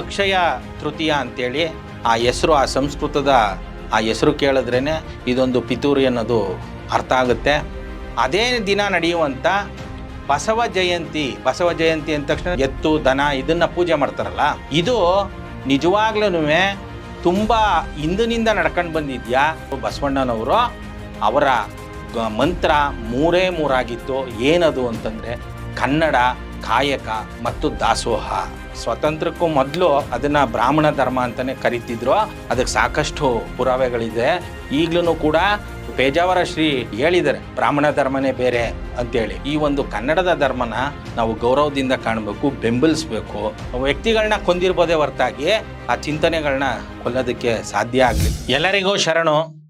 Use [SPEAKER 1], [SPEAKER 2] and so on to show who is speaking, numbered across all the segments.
[SPEAKER 1] ಅಕ್ಷಯ ತೃತೀಯ ಅಂತೇಳಿ ಆ ಹೆಸರು, ಆ ಸಂಸ್ಕೃತದ ಆ ಹೆಸರು ಕೇಳಿದ್ರೇ ಇದೊಂದು ಪಿತೂರಿ ಅನ್ನೋದು ಅರ್ಥ ಆಗುತ್ತೆ. ಅದೇ ದಿನ ನಡೆಯುವಂಥ ಬಸವ ಜಯಂತಿ ಬಸವ ಜಯಂತಿ ಅಂದ ತಕ್ಷಣ ಎತ್ತು, ದನ ಇದನ್ನು ಪೂಜೆ ಮಾಡ್ತಾರಲ್ಲ, ಇದು ನಿಜವಾಗ್ಲೂ ತುಂಬ ಹಿಂದಿನಿಂದ ನಡ್ಕೊಂಡು ಬಂದಿದ್ಯಾ? ಬಸವಣ್ಣನವರು ಅವರ ಮಂತ್ರ ಮೂರೇ ಮೂರಾಗಿತ್ತು. ಏನದು ಅಂತಂದರೆ ಕನ್ನಡ, ಕಾಯಕ ಮತ್ತು ದಾಸೋಹ. ಸ್ವತಂತ್ರಕ್ಕೂ ಮೊದಲು ಅದನ್ನ ಬ್ರಾಹ್ಮಣ ಧರ್ಮ ಅಂತಾನೆ ಕರಿತಿದ್ರು. ಅದಕ್ಕೆ ಸಾಕಷ್ಟು ಪುರಾವೆಗಳಿದೆ. ಈಗಲೂ ಕೂಡ ಪೇಜಾವರ ಶ್ರೀ ಹೇಳಿದ್ದಾರೆ, ಬ್ರಾಹ್ಮಣ ಧರ್ಮನೇ ಬೇರೆ ಅಂತೇಳಿ. ಈ ಒಂದು ಕನ್ನಡದ ಧರ್ಮನ ನಾವು ಗೌರವದಿಂದ ಕಾಣಬೇಕು, ಬೆಂಬಲಿಸ್ಬೇಕು. ವ್ಯಕ್ತಿಗಳನ್ನ ಕೊಂದಿರ್ಬೋದೇ ಹೊರತಾಗಿ ಆ ಚಿಂತನೆಗಳನ್ನ ಕೊಲ್ಲೋದಕ್ಕೆ ಸಾಧ್ಯ ಆಗಲಿ ಎಲ್ಲರಿಗೂ ಶರಣು.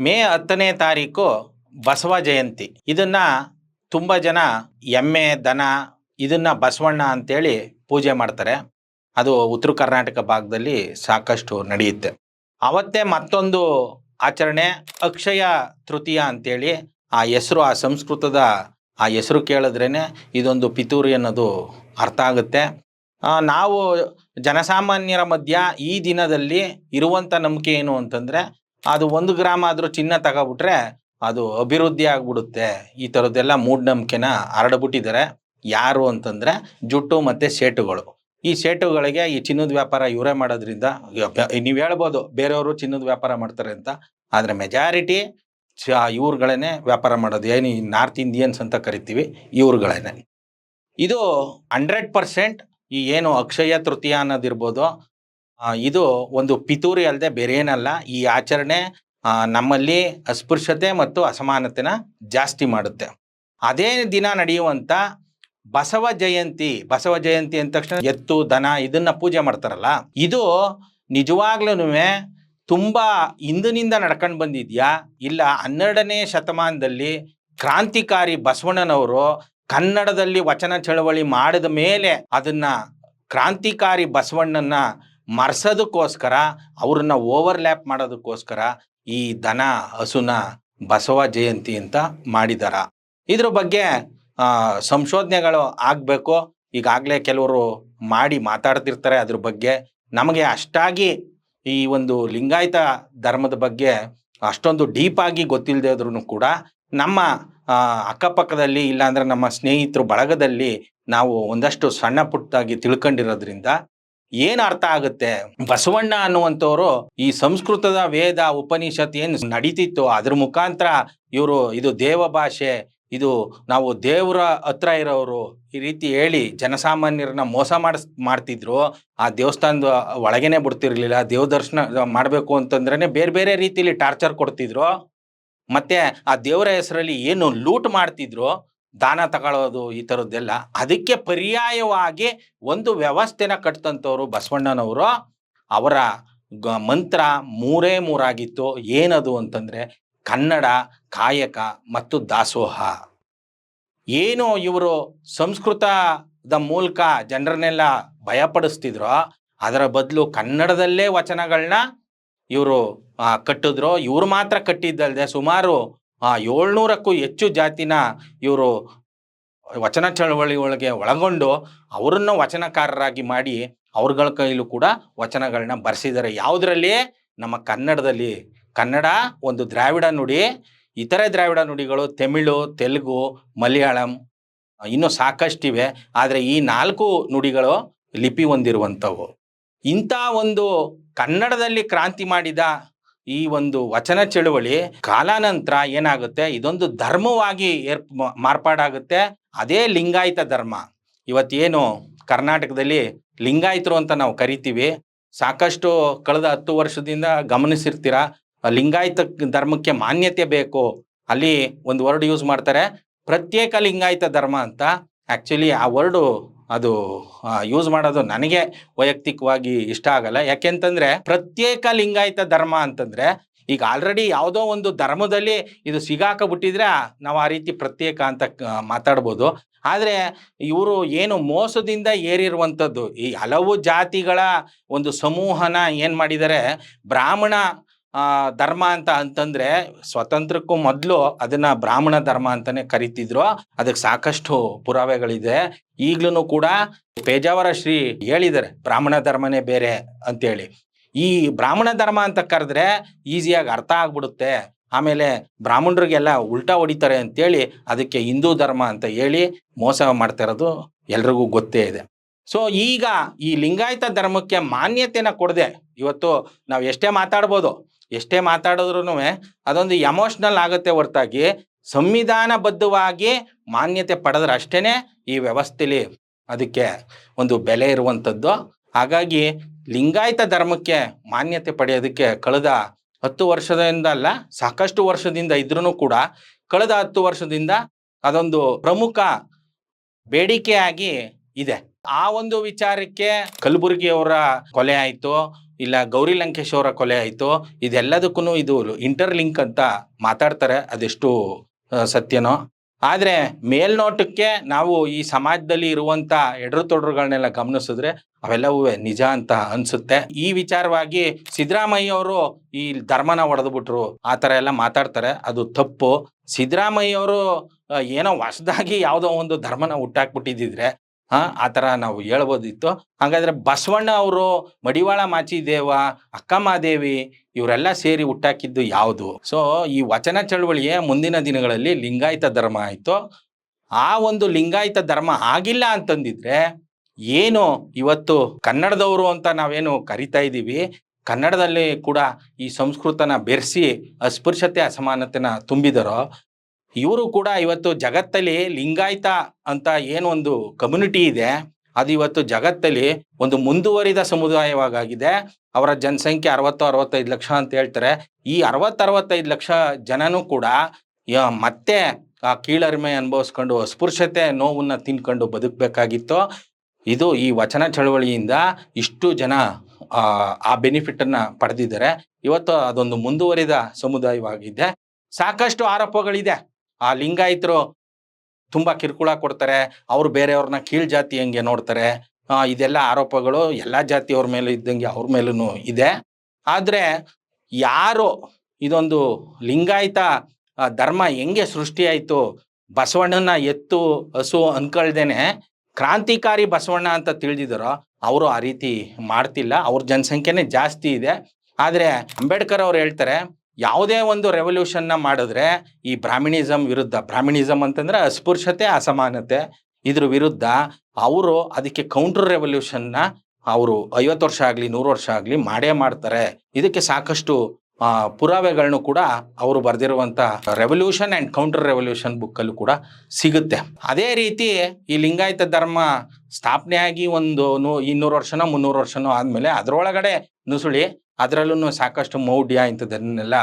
[SPEAKER 1] ಮೇ ಹತ್ತನೇ ತಾರೀಕು ಬಸವ ಜಯಂತಿ. ಇದನ್ನ ತುಂಬ ಜನ ಎಮ್ಮೆ, ದನ, ಇದನ್ನ ಬಸವಣ್ಣ ಅಂತೇಳಿ ಪೂಜೆ ಮಾಡ್ತಾರೆ. ಅದು ಉತ್ತರ ಕರ್ನಾಟಕ ಭಾಗದಲ್ಲಿ ಸಾಕಷ್ಟು ನಡೆಯುತ್ತೆ. ಅವತ್ತೇ ಮತ್ತೊಂದು ಆಚರಣೆ, ಅಕ್ಷಯ ತೃತೀಯ ಅಂತೇಳಿ ಆ ಹೆಸರು, ಆ ಸಂಸ್ಕೃತದ ಆ ಹೆಸರು ಕೇಳಿದ್ರೇ ಇದೊಂದು ಪಿತೂರಿ ಅನ್ನೋದು ಅರ್ಥ ಆಗುತ್ತೆ. ನಾವು ಜನಸಾಮಾನ್ಯರ ಮಧ್ಯ ಈ ದಿನದಲ್ಲಿ ಇರುವಂಥ ನಂಬಿಕೆ ಏನು ಅಂತಂದರೆ, ಅದು ಒಂದು ಗ್ರಾಮ ಆದರೂ ಚಿನ್ನ ತಗೋಬಿಟ್ರೆ ಅದು ಅಭಿವೃದ್ಧಿ ಆಗ್ಬಿಡುತ್ತೆ. ಈ ಥರದ್ದೆಲ್ಲ ಮೂಢನಂಬಿಕೆನ ಹರಡ್ಬಿಟ್ಟಿದ್ದಾರೆ. ಯಾರು ಅಂತಂದರೆ ಜುಟ್ಟು ಮತ್ತು ಸೇಟುಗಳು. ಈ ಸೇಟುಗಳಿಗೆ ಈ ಚಿನ್ನದ ವ್ಯಾಪಾರ ಇವರೇ ಮಾಡೋದ್ರಿಂದ ನೀವು ಹೇಳ್ಬೋದು ಬೇರೆಯವರು ಚಿನ್ನದ ವ್ಯಾಪಾರ ಮಾಡ್ತಾರೆ ಅಂತ, ಆದರೆ ಮೆಜಾರಿಟಿ ಇವ್ರುಗಳೇನೆ ಇವ್ರುಗಳೇ ವ್ಯಾಪಾರ ಮಾಡೋದು. ಏನು ನಾರ್ತ್ ಇಂಡಿಯನ್ಸ್ ಅಂತ ಕರಿತೀವಿ, ಇವ್ರುಗಳೇನೆ. ಇದು ಹಂಡ್ರೆಡ್ ಪರ್ಸೆಂಟ್ ಈ ಏನು ಅಕ್ಷಯ ತೃತೀಯ ಅನ್ನೋದಿರ್ಬೋದು ಇದು ಒಂದು ಪಿತೂರಿ ಅಲ್ಲದೆ ಬೇರೇನಲ್ಲ. ಈ ಆಚರಣೆ ನಮ್ಮಲ್ಲಿ ಅಸ್ಪೃಶ್ಯತೆ ಮತ್ತು ಅಸಮಾನತೆನ ಜಾಸ್ತಿ ಮಾಡುತ್ತೆ. ಅದೇ ದಿನ ನಡೆಯುವಂಥ ಬಸವ ಜಯಂತಿ ಬಸವ ಜಯಂತಿ ಅಂದ ತಕ್ಷಣ ಎತ್ತು, ದನ ಇದನ್ನ ಪೂಜೆ ಮಾಡ್ತಾರಲ್ಲ, ಇದು ನಿಜವಾಗ್ಲೂ ತುಂಬ ಹಿಂದಿನಿಂದ ನಡ್ಕೊಂಡು ಬಂದಿದ್ಯಾ? ಇಲ್ಲ ಹನ್ನೆರಡನೇ ಶತಮಾನದಲ್ಲಿ ಕ್ರಾಂತಿಕಾರಿ ಬಸವಣ್ಣನವರು ಕನ್ನಡದಲ್ಲಿ ವಚನ ಚಳವಳಿ ಮಾಡಿದ ಮೇಲೆ ಅದನ್ನ ಕ್ರಾಂತಿಕಾರಿ ಬಸವಣ್ಣನ ಮರ್ಸೋದಕ್ಕೋಸ್ಕರ, ಅವ್ರನ್ನ ಓವರ್ಲ್ಯಾಪ್ ಮಾಡೋದಕ್ಕೋಸ್ಕರ ಈ ದನ, ಹಸುನ ಬಸವ ಜಯಂತಿ ಅಂತ ಮಾಡಿದಾರ. ಇದ್ರ ಬಗ್ಗೆ ಸಂಶೋಧನೆಗಳು ಆಗಬೇಕು. ಈಗಾಗಲೇ ಕೆಲವರು ಮಾಡಿ ಮಾತಾಡ್ತಿರ್ತಾರೆ ಅದ್ರ ಬಗ್ಗೆ. ನಮಗೆ ಅಷ್ಟಾಗಿ ಈ ಒಂದು ಲಿಂಗಾಯತ ಧರ್ಮದ ಬಗ್ಗೆ ಅಷ್ಟೊಂದು ಡೀಪಾಗಿ ಗೊತ್ತಿಲ್ಲದೆ ಇದ್ರೂ ಕೂಡ ನಮ್ಮ ಅಕ್ಕಪಕ್ಕದಲ್ಲಿ ಇಲ್ಲಾಂದ್ರೆ ನಮ್ಮ ಸ್ನೇಹಿತರು ಬಳಗದಲ್ಲಿ ನಾವು ಒಂದಷ್ಟು ಸಣ್ಣ ಪುಟ್ಟಾಗಿ ತಿಳ್ಕೊಂಡಿರೋದ್ರಿಂದ ಏನು ಅರ್ಥ ಆಗುತ್ತೆ? ಬಸವಣ್ಣ ಅನ್ನುವಂಥವ್ರು ಈ ಸಂಸ್ಕೃತದ ವೇದ, ಉಪನಿಷತ್ ಏನು ನಡೀತಿತ್ತು ಅದ್ರ ಮುಖಾಂತರ ಇವರು ಇದು ದೇವ ಭಾಷೆ ಇದು ನಾವು ದೇವರ ಹತ್ರ ಇರೋರು ಈ ರೀತಿ ಹೇಳಿ ಜನಸಾಮಾನ್ಯರನ್ನ ಮೋಸ ಮಾಡಿಸ್, ಮಾಡ್ತಿದ್ರು. ಆ ದೇವಸ್ಥಾನದ ಒಳಗೇನೆ ಬಿಡ್ತಿರ್ಲಿಲ್ಲ. ದೇವ ದರ್ಶನ ಮಾಡಬೇಕು ಅಂತಂದ್ರೆ ಬೇರೆ ಬೇರೆ ರೀತಿಲಿ ಟಾರ್ಚರ್ ಕೊಡ್ತಿದ್ರು. ಮತ್ತೆ ಆ ದೇವರ ಹೆಸರಲ್ಲಿ ಏನು ಲೂಟ್ ಮಾಡ್ತಿದ್ರು. ದಾನ ತಗೊಳ್ಳೋದು ಈ ಥರದ್ದೆಲ್ಲ ಅದಕ್ಕೆ ಪರ್ಯಾಯವಾಗಿ ಒಂದು ವ್ಯವಸ್ಥೆನ ಕಟ್ತಂಥವ್ರು ಬಸವಣ್ಣನವರು. ಅವರ ಮಂತ್ರ ಮೂರೇ ಮೂರಾಗಿತ್ತು. ಏನದು ಅಂತಂದ್ರೆ ಕನ್ನಡ ಕಾಯಕ ಮತ್ತು ದಾಸೋಹ. ಏನು ಇವರು ಸಂಸ್ಕೃತದ ಮೂಲಕ ಜನರನ್ನೆಲ್ಲ ಭಯಪಡಿಸ್ತಿದ್ರೋ, ಅದರ ಬದಲು ಕನ್ನಡದಲ್ಲೇ ವಚನಗಳನ್ನ ಇವರು ಕಟ್ಟಿದ್ರು, ಇವರು ಮಾತ್ರ ಕಟ್ಟಿದ್ದಲ್ಲದೆ ಸುಮಾರು ಏಳ್ನೂರಕ್ಕೂ ಹೆಚ್ಚು ಜಾತಿನ ಇವರು ವಚನ ಚಳವಳಿ ಒಳಗೆ ಒಳಗೊಂಡು ಅವರನ್ನು ವಚನಕಾರರಾಗಿ ಮಾಡಿ ಅವ್ರಗಳ ಕೈಲೂ ಕೂಡ ವಚನಗಳನ್ನ ಬರೆಸಿದ್ದಾರೆ. ಯಾವುದರಲ್ಲಿ? ನಮ್ಮ ಕನ್ನಡದಲ್ಲಿ. ಕನ್ನಡ ಒಂದು ದ್ರಾವಿಡ ನುಡಿ ಇತರೆ ದ್ರಾವಿಡ ನುಡಿಗಳು ತಮಿಳು, ತೆಲುಗು, ಮಲಯಾಳಂ ಇನ್ನೂ ಸಾಕಷ್ಟಿವೆ. ಆದರೆ ಈ ನಾಲ್ಕು ನುಡಿಗಳು ಲಿಪಿ ಹೊಂದಿರುವಂಥವು. ಇಂಥ ಒಂದು ಕನ್ನಡದಲ್ಲಿ ಕ್ರಾಂತಿ ಮಾಡಿದ ಈ ಒಂದು ವಚನ ಚಳುವಳಿ ಕಾಲಾನಂತರ ಏನಾಗುತ್ತೆ? ಇದೊಂದು ಧರ್ಮವಾಗಿ ಏರ್ ಮಾರ್ಪಾಡಾಗುತ್ತೆ. ಅದೇ ಲಿಂಗಾಯತ ಧರ್ಮ. ಇವತ್ತೇನು ಕರ್ನಾಟಕದಲ್ಲಿ ಲಿಂಗಾಯತರು ಅಂತ ನಾವು ಕರಿತೀವಿ. ಸಾಕಷ್ಟು ಕಳೆದ ಹತ್ತು ವರ್ಷದಿಂದ ಗಮನಿಸಿರ್ತೀರ? ಲಿಂಗಾಯತ ಧರ್ಮಕ್ಕೆ ಮಾನ್ಯತೆ ಬೇಕು. ಅಲ್ಲಿ ಒಂದು ವರ್ಡ್ ಯೂಸ್ ಮಾಡ್ತಾರೆ. ಪ್ರತ್ಯೇಕ ಲಿಂಗಾಯತ ಧರ್ಮ ಅಂತ. ಆ್ಯಕ್ಚುಲಿ ಆ ವರ್ಡು ಅದು ಯೂಸ್ ಮಾಡೋದು ನನಗೆ ವೈಯಕ್ತಿಕವಾಗಿ ಇಷ್ಟ ಆಗಲ್ಲ. ಯಾಕೆಂತಂದ್ರೆ ಪ್ರತ್ಯೇಕ ಲಿಂಗಾಯತ ಧರ್ಮ ಅಂತಂದ್ರೆ ಈಗ ಆಲ್ರೆಡಿ ಯಾವುದೋ ಒಂದು ಧರ್ಮದಲ್ಲಿ ಇದು ಸಿಗಾಕಬಿಟ್ಟಿದ್ರೆ ನಾವು ಆ ರೀತಿ ಪ್ರತ್ಯೇಕ ಅಂತ ಮಾತಾಡ್ಬೋದು. ಆದರೆ ಇವರು ಏನು ಮೋಸದಿಂದ ಏರಿರುವಂಥದ್ದು, ಈ ಹಲವು ಜಾತಿಗಳ ಒಂದು ಸಮೂಹನ ಏನು ಮಾಡಿದ್ದಾರೆ, ಬ್ರಾಹ್ಮಣ ಧರ್ಮ ಅಂತ ಅಂತಂದ್ರೆ ಸ್ವತಂತ್ರಕ್ಕೂ ಮೊದಲು ಅದನ್ನ ಬ್ರಾಹ್ಮಣ ಧರ್ಮ ಅಂತಾನೆ ಕರಿತಿದ್ರು. ಅದಕ್ಕೆ ಸಾಕಷ್ಟು ಪುರಾವೆಗಳಿದೆ. ಈಗ್ಲೂ ಕೂಡ ಪೇಜಾವರ ಶ್ರೀ ಹೇಳಿದ್ದಾರೆ, ಬ್ರಾಹ್ಮಣ ಧರ್ಮನೇ ಬೇರೆ ಅಂತೇಳಿ. ಈ ಬ್ರಾಹ್ಮಣ ಧರ್ಮ ಅಂತ ಕರೆದ್ರೆ ಈಸಿಯಾಗಿ ಅರ್ಥ ಆಗ್ಬಿಡುತ್ತೆ. ಆಮೇಲೆ ಬ್ರಾಹ್ಮಣರಿಗೆಲ್ಲ ಉಲ್ಟಾ ಹೊಡಿತಾರೆ ಅಂತೇಳಿ ಅದಕ್ಕೆ ಹಿಂದೂ ಧರ್ಮ ಅಂತ ಹೇಳಿ ಮೋಸ ಮಾಡ್ತಾ ಇರೋದು ಎಲ್ರಿಗೂ ಗೊತ್ತೇ ಇದೆ. ಸೊ, ಈಗ ಈ ಲಿಂಗಾಯತ ಧರ್ಮಕ್ಕೆ ಮಾನ್ಯತೆನ ಕೊಡದೆ, ಇವತ್ತು ನಾವು ಎಷ್ಟೇ ಮಾತಾಡ್ಬೋದು ಎಷ್ಟೇ ಮಾತಾಡಿದ್ರು ಅದೊಂದು ಎಮೋಷ್ನಲ್ ಆಗುತ್ತೆ ಹೊರತಾಗಿ, ಸಂವಿಧಾನಬದ್ಧವಾಗಿ ಮಾನ್ಯತೆ ಪಡೆದ್ರೆ ಅಷ್ಟೇ ಈ ವ್ಯವಸ್ಥೆಲಿ ಅದಕ್ಕೆ ಒಂದು ಬೆಲೆ ಇರುವಂಥದ್ದು. ಹಾಗಾಗಿ ಲಿಂಗಾಯತ ಧರ್ಮಕ್ಕೆ ಮಾನ್ಯತೆ ಪಡೆಯೋದಕ್ಕೆ ಕಳೆದ ಹತ್ತು ವರ್ಷದಿಂದ ಅಲ್ಲ, ಸಾಕಷ್ಟು ವರ್ಷದಿಂದ ಇದ್ರೂ ಕೂಡ ಕಳೆದ ಹತ್ತು ವರ್ಷದಿಂದ ಅದೊಂದು ಪ್ರಮುಖ ಬೇಡಿಕೆಯಾಗಿ ಇದೆ. ಆ ಒಂದು ವಿಚಾರಕ್ಕೆ ಕಲಬುರಗಿಯವರ ಕೊಲೆ ಆಯ್ತು ಇಲ್ಲ ಗೌರಿ ಲಂಕೇಶ್ ಅವರ ಕೊಲೆ ಆಯ್ತು? ಇದೆಲ್ಲದಕ್ಕೂ ಇದು ಇಂಟರ್ ಲಿಂಕ್ ಅಂತ ಮಾತಾಡ್ತಾರೆ. ಅದೆಷ್ಟು ಸತ್ಯನೋ? ಆದರೆ ಮೇಲ್ನೋಟಕ್ಕೆ ನಾವು ಈ ಸಮಾಜದಲ್ಲಿ ಇರುವಂತ ಎಡರು ತೊಡರುಗಳನ್ನೆಲ್ಲ ಗಮನಿಸಿದ್ರೆ ಅವೆಲ್ಲವೂ ನಿಜ ಅಂತ ಅನ್ಸುತ್ತೆ. ಈ ವಿಚಾರವಾಗಿ ಸಿದ್ದರಾಮಯ್ಯ ಅವರು ಈ ಧರ್ಮನ ಹೊಡೆದ್ಬಿಟ್ರು ಆ ಥರ ಎಲ್ಲ ಮಾತಾಡ್ತಾರೆ. ಅದು ತಪ್ಪು. ಸಿದ್ದರಾಮಯ್ಯ ಅವರು ಏನೋ ಹೊಸದಾಗಿ ಯಾವುದೋ ಒಂದು ಧರ್ಮನ ಹುಟ್ಟಾಕ್ಬಿಟ್ಟಿದ್ರೆ ಹಾ, ಆ ಥರ ನಾವು ಹೇಳ್ಬೋದಿತ್ತು. ಹಾಗಾದ್ರೆ ಬಸವಣ್ಣ ಅವರು ಮಡಿವಾಳ ಮಾಚಿದೇವ ಅಕ್ಕಮಾದೇವಿ ಇವರೆಲ್ಲ ಸೇರಿ ಹುಟ್ಟಾಕಿದ್ದು ಯಾವುದು? ಸೊ ಈ ವಚನ ಚಳವಳಿಯ ಮುಂದಿನ ದಿನಗಳಲ್ಲಿ ಲಿಂಗಾಯತ ಧರ್ಮ ಆಯಿತು. ಆ ಒಂದು ಲಿಂಗಾಯತ ಧರ್ಮ ಆಗಿಲ್ಲ ಅಂತಂದಿದ್ರೆ ಏನು ಇವತ್ತು ಕನ್ನಡದವರು ಅಂತ ನಾವೇನು ಕರಿತಾ ಇದ್ದೀವಿ? ಕನ್ನಡದಲ್ಲಿ ಕೂಡ ಈ ಸಂಸ್ಕೃತನ ಬೆರೆಸಿ ಅಸ್ಪೃಶ್ಯತೆ ಅಸಮಾನತೆನ ತುಂಬಿದರೋ ಇವರು ಕೂಡ ಇವತ್ತು ಜಗತ್ತಲ್ಲಿ ಲಿಂಗಾಯತ ಅಂತ ಏನು ಒಂದು ಕಮ್ಯುನಿಟಿ ಇದೆ ಅದು ಇವತ್ತು ಜಗತ್ತಲ್ಲಿ ಒಂದು ಮುಂದುವರಿದ ಸಮುದಾಯವಾಗಿದೆ ಅವರ ಜನಸಂಖ್ಯೆ ಅರವತ್ತು ಅರವತ್ತೈದು ಲಕ್ಷ ಅಂತ ಹೇಳ್ತಾರೆ. ಈ ಅರವತ್ತು ಅರವತ್ತೈದು ಲಕ್ಷ ಜನನೂ ಕೂಡ ಮತ್ತೆ ಆ ಕೀಳರಿಮೆ ಅನುಭವಿಸ್ಕೊಂಡು ಅಸ್ಪೃಶ್ಯತೆ ನೋವನ್ನ ತಿನ್ಕೊಂಡು ಬದುಕಬೇಕಾಗಿತ್ತು. ಇದು ಈ ವಚನ ಚಳವಳಿಯಿಂದ ಇಷ್ಟು ಜನ ಆ, ಆ ಬೆನಿಫಿಟನ್ನು ಪಡೆದಿದ್ದಾರೆ. ಇವತ್ತು ಅದೊಂದು ಮುಂದುವರಿದ ಸಮುದಾಯವಾಗಿದೆ. ಸಾಕಷ್ಟು ಆರೋಪಗಳಿದೆ. ಆ ಲಿಂಗಾಯಿತರು ತುಂಬಾ ಕಿರುಕುಳ ಕೊಡ್ತಾರೆ. ಅವ್ರು ಬೇರೆಯವ್ರನ್ನ ಕೀಳ್ ಜಾತಿ ಹಂಗೆ ನೋಡ್ತಾರೆ. ಇದೆಲ್ಲ ಆರೋಪಗಳು ಎಲ್ಲಾ ಜಾತಿಯವ್ರ ಮೇಲೆ ಇದ್ದಂಗೆ ಅವ್ರ ಮೇಲೂ ಇದೆ. ಆದರೆ ಯಾರು ಇದೊಂದು ಲಿಂಗಾಯತ ಧರ್ಮ ಹೆಂಗೆ ಸೃಷ್ಟಿಯಾಯಿತು? ಬಸವಣ್ಣನ ಎತ್ತು, ಹಸು ಅನ್ಕೊಳ್ದೇನೆ ಕ್ರಾಂತಿಕಾರಿ ಬಸವಣ್ಣ ಅಂತ ತಿಳಿದಿದ್ದಾರೋ ಅವರು ಆ ರೀತಿ ಮಾಡ್ತಿಲ್ಲ. ಅವ್ರ ಜನಸಂಖ್ಯೆನೇ ಜಾಸ್ತಿ ಇದೆ. ಆದರೆ ಅಂಬೇಡ್ಕರ್ ಅವ್ರು ಹೇಳ್ತಾರೆ ಯಾವುದೇ ಒಂದು ರೆವಲ್ಯೂಷನ್ನ ಮಾಡಿದ್ರೆ ಈ ಬ್ರಾಹ್ಮಿಣಿಸಮ್ ವಿರುದ್ಧ ಬ್ರಾಹ್ಮಿಣಿಸಮ್ ಅಂತಂದ್ರೆ ಅಸ್ಪೃಶ್ಯತೆ, ಅಸಮಾನತೆ ಇದ್ರ ವಿರುದ್ಧ ಅವರು ಅದಕ್ಕೆ ಕೌಂಟರ್ ರೆವಲ್ಯೂಷನ್ನ ಅವರು ಐವತ್ತು ವರ್ಷ ಆಗಲಿ, ನೂರು ವರ್ಷ ಆಗಲಿ ಮಾಡೇ ಮಾಡ್ತಾರೆ. ಇದಕ್ಕೆ ಸಾಕಷ್ಟು ಪುರಾವೆಗಳನ್ನು ಕೂಡ ಅವರು ಬರೆದಿರುವಂಥ ರೆವಲ್ಯೂಷನ್ ಆ್ಯಂಡ್ ಕೌಂಟರ್ ರೆವಲ್ಯೂಷನ್ ಬುಕ್ಕಲ್ಲೂ ಕೂಡ ಸಿಗುತ್ತೆ. ಅದೇ ರೀತಿ ಈ ಲಿಂಗಾಯತ ಧರ್ಮ ಸ್ಥಾಪನೆ ಆಗಿ ಒಂದು ನೂ, ಇನ್ನೂರು ವರ್ಷನೋ, ಮುನ್ನೂರು ವರ್ಷನೋ ಆದಮೇಲೆ ಅದರೊಳಗಡೆ ನುಸುಳಿ ಅದರಲ್ಲೂ ಸಾಕಷ್ಟು ಮೌಢ್ಯ ಇಂಥದ್ದನ್ನೆಲ್ಲ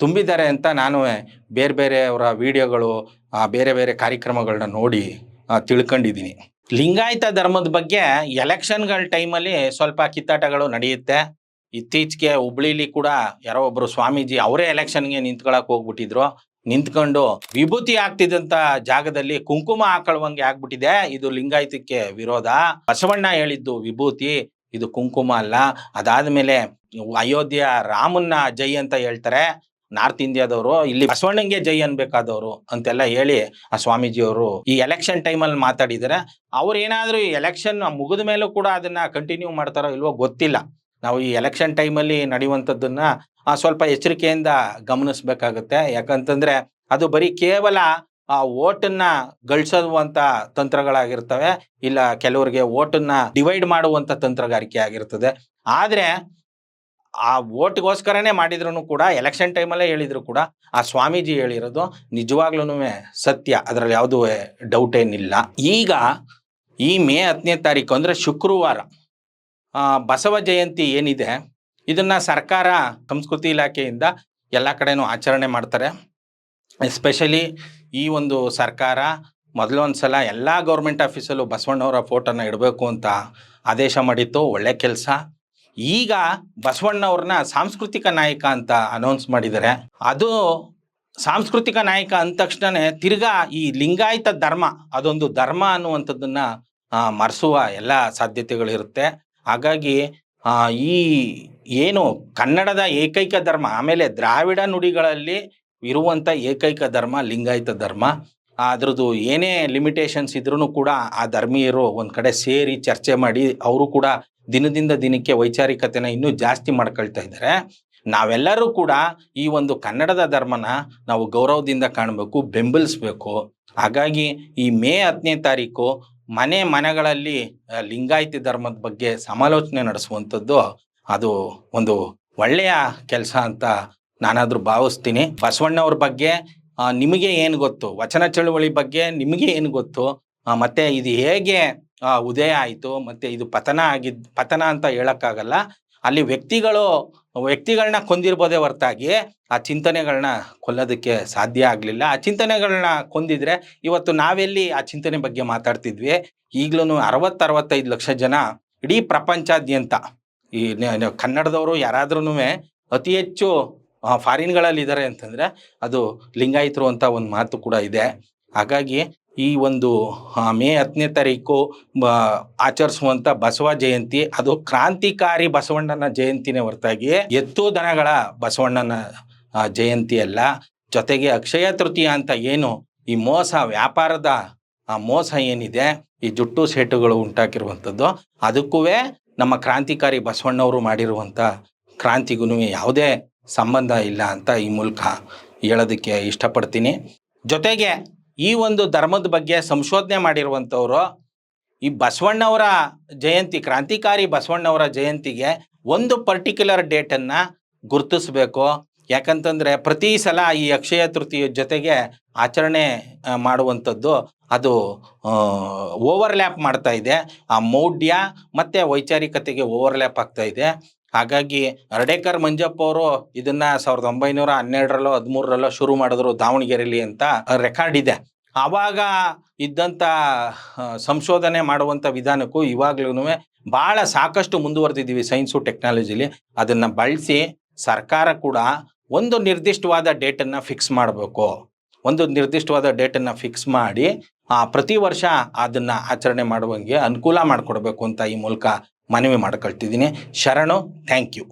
[SPEAKER 1] ತುಂಬಿದ್ದಾರೆ ಅಂತ ನಾನು ಬೇರೆ ಬೇರೆ ಅವರ ವಿಡಿಯೋಗಳು ಬೇರೆ ಬೇರೆ ಕಾರ್ಯಕ್ರಮಗಳನ್ನ ನೋಡಿ ತಿಳ್ಕೊಂಡಿದ್ದೀನಿ. ಲಿಂಗಾಯತ ಧರ್ಮದ ಬಗ್ಗೆ ಎಲೆಕ್ಷನ್ಗಳ ಟೈಮಲ್ಲಿ ಸ್ವಲ್ಪ ಕಿತ್ತಾಟಗಳು ನಡೆಯುತ್ತೆ. ಇತ್ತೀಚೆಗೆ ಹುಬ್ಳಿಲಿ ಕೂಡ ಯಾರೋ ಒಬ್ರು ಸ್ವಾಮೀಜಿ ಅವರೇ ಎಲೆಕ್ಷನ್ಗೆ ನಿಂತ್ಕೊಳಕ್ ಹೋಗ್ಬಿಟ್ಟಿದ್ರು. ನಿಂತ್ಕೊಂಡು ವಿಭೂತಿ ಆಗ್ತಿದ್ದಂತ ಜಾಗದಲ್ಲಿ ಕುಂಕುಮ ಹಾಕೊಳ್ಳುವಂಗೆ ಆಗ್ಬಿಟ್ಟಿದೆ. ಇದು ಲಿಂಗಾಯತಕ್ಕೆ ವಿರೋಧ. ಬಸವಣ್ಣ ಹೇಳಿದ್ದು ವಿಭೂತಿ, ಇದು ಕುಂಕುಮ ಅಲ್ಲ. ಅದಾದ್ಮೇಲೆ ಅಯೋಧ್ಯ ರಾಮನ್ನ ಜೈ ಅಂತ ಹೇಳ್ತಾರೆ. ನಾರ್ತ್ ಇಂಡಿಯಾದವರು, ಇಲ್ಲಿ ಬಸವಣ್ಣಂಗೆ ಜೈ ಅನ್ಬೇಕಾದವರು ಅಂತೆಲ್ಲ ಹೇಳಿ ಆ ಸ್ವಾಮೀಜಿಯವರು ಈ ಎಲೆಕ್ಷನ್ ಟೈಮಲ್ಲಿ ಮಾತಾಡಿದರೆ. ಅವ್ರು ಏನಾದ್ರು ಈ ಎಲೆಕ್ಷನ್ ಮುಗಿದ ಮೇಲೂ ಕೂಡ ಅದನ್ನ ಕಂಟಿನ್ಯೂ ಮಾಡ್ತಾರೋ ಇಲ್ವೋ ಗೊತ್ತಿಲ್ಲ. ನಾವು ಈ ಎಲೆಕ್ಷನ್ ಟೈಮಲ್ಲಿ ನಡೆಯುವಂಥದ್ದನ್ನ ಸ್ವಲ್ಪ ಎಚ್ಚರಿಕೆಯಿಂದ ಗಮನಿಸ್ಬೇಕಾಗತ್ತೆ. ಯಾಕಂತಂದ್ರೆ ಅದು ಬರೀ ಕೇವಲ ಆ ಓಟನ್ನ ಗಳಿಸುವಂತ ತಂತ್ರಗಳಾಗಿರ್ತವೆ, ಇಲ್ಲ ಕೆಲವರಿಗೆ ಓಟನ್ನ ಡಿವೈಡ್ ಮಾಡುವಂತ ತಂತ್ರಗಾರಿಕೆ ಆಗಿರ್ತದೆ. ಆದ್ರೆ ಆ ಓಟ್ಗೋಸ್ಕರನೇ ಮಾಡಿದ್ರು ಕೂಡ, ಎಲೆಕ್ಷನ್ ಟೈಮಲ್ಲೇ ಹೇಳಿದ್ರು ಕೂಡ, ಆ ಸ್ವಾಮೀಜಿ ಹೇಳಿರೋದು ನಿಜವಾಗ್ಲೂ ಸತ್ಯ, ಅದರಲ್ಲಿ ಯಾವುದೂ ಡೌಟ್ ಏನಿಲ್ಲ ಈಗ ಈ ಮೇ ಹತ್ತನೇ ತಾರೀಕು ಅಂದರೆ ಶುಕ್ರವಾರ ಬಸವ ಜಯಂತಿ ಏನಿದೆ, ಇದನ್ನ ಸರ್ಕಾರ ಸಂಸ್ಕೃತಿ ಇಲಾಖೆಯಿಂದ ಎಲ್ಲ ಕಡೆನೂ ಆಚರಣೆ ಮಾಡ್ತಾರೆ. ಎಸ್ಪೆಷಲಿ ಈ ಒಂದು ಸರ್ಕಾರ ಮೊದಲೊಂದು ಸಲ ಎಲ್ಲ ಗೌರ್ಮೆಂಟ್ ಆಫೀಸಲ್ಲೂ ಬಸವಣ್ಣವರ ಫೋಟೋನ ಇಡಬೇಕು ಅಂತ ಆದೇಶ ಮಾಡಿತ್ತು, ಒಳ್ಳೆ ಕೆಲಸ. ಈಗ ಬಸವಣ್ಣವ್ರನ್ನ ಸಾಂಸ್ಕೃತಿಕ ನಾಯಕ ಅಂತ ಅನೌನ್ಸ್ ಮಾಡಿದ್ದಾರೆ. ಅದು ಸಾಂಸ್ಕೃತಿಕ ನಾಯಕ ಅಂದ ತಕ್ಷಣನೇ ತಿರ್ಗಾ ಈ ಲಿಂಗಾಯತ ಧರ್ಮ, ಅದೊಂದು ಧರ್ಮ ಅನ್ನುವಂಥದ್ದನ್ನ ಮರೆಸುವ ಎಲ್ಲ ಸಾಧ್ಯತೆಗಳಿರುತ್ತೆ. ಹಾಗಾಗಿ ಈ ಏನು ಕನ್ನಡದ ಏಕೈಕ ಧರ್ಮ, ಆಮೇಲೆ ದ್ರಾವಿಡ ನುಡಿಗಳಲ್ಲಿ ಇರುವಂಥ ಏಕೈಕ ಧರ್ಮ, ಲಿಂಗಾಯತ ಧರ್ಮ, ಅದ್ರದ್ದು ಏನೇ ಲಿಮಿಟೇಷನ್ಸ್ ಇದ್ರೂ ಕೂಡ ಆ ಧರ್ಮೀಯರು ಒಂದು ಕಡೆ ಸೇರಿ ಚರ್ಚೆ ಮಾಡಿ, ಅವರು ಕೂಡ ದಿನದಿಂದ ದಿನಕ್ಕೆ ವೈಚಾರಿಕತೆನ ಇನ್ನೂ ಜಾಸ್ತಿ ಮಾಡ್ಕೊಳ್ತಾ ಇದ್ದಾರೆ. ನಾವೆಲ್ಲರೂ ಕೂಡ ಈ ಒಂದು ಕನ್ನಡದ ಧರ್ಮನ ನಾವು ಗೌರವದಿಂದ ಕಾಣಬೇಕು, ಬೆಂಬಲಿಸ್ಬೇಕು. ಹಾಗಾಗಿ ಈ ಮೇ ಹತ್ತನೇ ತಾರೀಕು ಮನೆ ಮನೆಗಳಲ್ಲಿ ಲಿಂಗಾಯತಿ ಧರ್ಮದ ಬಗ್ಗೆ ಸಮಾಲೋಚನೆ ನಡೆಸುವಂಥದ್ದು ಅದು ಒಂದು ಒಳ್ಳೆಯ ಕೆಲಸ ಅಂತ ನಾನಾದರೂ ಭಾವಿಸ್ತೀನಿ. ಬಸವಣ್ಣವ್ರ ಬಗ್ಗೆ ನಿಮಗೆ ಏನು ಗೊತ್ತು? ವಚನ ಚಳುವಳಿ ಬಗ್ಗೆ ನಿಮಗೆ ಏನು ಗೊತ್ತು? ಮತ್ತು ಇದು ಹೇಗೆ ಉದಯ ಆಯಿತು, ಮತ್ತು ಇದು ಪತನ ಆಗಿದ್, ಪತನ ಅಂತ ಹೇಳೋಕ್ಕಾಗಲ್ಲ. ಅಲ್ಲಿ ವ್ಯಕ್ತಿಗಳು ವ್ಯಕ್ತಿಗಳನ್ನ ಕೊಂದಿರ್ಬೋದೇ ಹೊರತಾಗಿ ಆ ಚಿಂತನೆಗಳನ್ನ ಕೊಲ್ಲೋದಕ್ಕೆ ಸಾಧ್ಯ ಆಗಲಿಲ್ಲ. ಆ ಚಿಂತನೆಗಳನ್ನ ಕೊಂದಿದ್ರೆ ಇವತ್ತು ನಾವೆಲ್ಲಿ ಆ ಚಿಂತನೆ ಬಗ್ಗೆ ಮಾತಾಡ್ತಿದ್ವಿ? ಈಗಲೂ ಅರವತ್ತು ಅರವತ್ತೈದು ಲಕ್ಷ ಜನ ಇಡೀ ಪ್ರಪಂಚಾದ್ಯಂತ ಈ ಕನ್ನಡದವರು ಯಾರಾದ್ರೂ ಅತಿ ಹೆಚ್ಚು ಫಾರಿನ್ಗಳಲ್ಲಿ ಇದ್ದಾರೆ ಅಂತಂದರೆ ಅದು ಲಿಂಗಾಯಿತರು ಅಂತ ಒಂದು ಮಾತು ಕೂಡ ಇದೆ. ಹಾಗಾಗಿ ಈ ಒಂದು ಮೇ ಹತ್ತನೇ ತಾರೀಕು ಆಚರಿಸುವಂಥ ಬಸವ ಜಯಂತಿ, ಅದು ಕ್ರಾಂತಿಕಾರಿ ಬಸವಣ್ಣನ ಜಯಂತಿನೇ ಹೊರತಾಗಿ ಎತ್ತು ದನಗಳ ಬಸವಣ್ಣನ ಜಯಂತಿ ಅಲ್ಲ. ಜೊತೆಗೆ ಅಕ್ಷಯ ತೃತೀಯ ಅಂತ ಏನು, ಈ ಮೋಸ ವ್ಯಾಪಾರದ, ಆ, ಮೋಸ ಏನಿದೆ, ಈ ಜುಟ್ಟು ಸೇಟುಗಳು ಉಂಟಾಕಿರುವಂಥದ್ದು, ಅದಕ್ಕೂ ನಮ್ಮ ಕ್ರಾಂತಿಕಾರಿ ಬಸವಣ್ಣವರು ಮಾಡಿರುವಂಥ ಕ್ರಾಂತಿಗೂ ಯಾವುದೇ ಸಂಬಂಧ ಇಲ್ಲ ಅಂತ ಈ ಮೂಲಕ ಹೇಳೋದಕ್ಕೆ ಇಷ್ಟಪಡ್ತೀನಿ. ಜೊತೆಗೆ ಈ ಒಂದು ಧರ್ಮದ ಬಗ್ಗೆ ಸಂಶೋಧನೆ ಮಾಡಿರುವಂಥವರು, ಈ ಬಸವಣ್ಣವರ ಜಯಂತಿ, ಕ್ರಾಂತಿಕಾರಿ ಬಸವಣ್ಣವರ ಜಯಂತಿಗೆ ಒಂದು ಪರ್ಟಿಕ್ಯುಲರ್ ಡೇಟನ್ನು ಗುರುತಿಸಬೇಕು. ಯಾಕಂತಂದ್ರೆ ಪ್ರತಿ ಸಲ ಈ ಅಕ್ಷಯ ತೃತೀಯ ಜೊತೆಗೆ ಆಚರಣೆ ಮಾಡುವಂಥದ್ದು ಅದು ಓವರ್ಲ್ಯಾಪ್ ಮಾಡ್ತಾ ಇದೆ. ಆ ಮೌಢ್ಯ ಮತ್ತು ವೈಚಾರಿಕತೆಗೆ ಓವರ್ಲ್ಯಾಪ್ ಆಗ್ತಾ ಇದೆ. ಹಾಗಾಗಿ ಅರಡೇಕರ್ ಮಂಜಪ್ಪ ಅವರು ಇದನ್ನ ಸಾವಿರದ ಒಂಬೈನೂರ ಹನ್ನೆರಡರಲ್ಲೋ ಹದಿಮೂರರಲ್ಲೋ ಶುರು ಮಾಡಿದ್ರು ದಾವಣಗೆರೆಯಲ್ಲಿ ಅಂತ ರೆಕಾರ್ಡ್ ಇದೆ. ಆವಾಗ ಇದ್ದಂಥ ಸಂಶೋಧನೆ ಮಾಡುವಂಥ ವಿಧಾನಕ್ಕೂ ಇವಾಗ್ಲೂ ಭಾಳ ಸಾಕಷ್ಟು ಮುಂದುವರೆದಿದ್ದೀವಿ ಸೈನ್ಸು ಟೆಕ್ನಾಲಜಿಲಿ ಅದನ್ನು ಬಳಸಿ ಸರ್ಕಾರ ಕೂಡ ಒಂದು ನಿರ್ದಿಷ್ಟವಾದ ಡೇಟನ್ನು ಫಿಕ್ಸ್ ಮಾಡಬೇಕು. ಒಂದು ನಿರ್ದಿಷ್ಟವಾದ ಡೇಟನ್ನು ಫಿಕ್ಸ್ ಮಾಡಿ ಪ್ರತಿ ವರ್ಷ ಅದನ್ನು ಆಚರಣೆ ಮಾಡುವಂಗೆ ಅನುಕೂಲ ಮಾಡಿಕೊಡ್ಬೇಕು ಅಂತ ಈ ಮೂಲಕ ಮನವಿ ಮಾಡ್ಕೊಳ್ತಿದ್ದೀನಿ. ಶರಣು ಥ್ಯಾಂಕ್ ಯು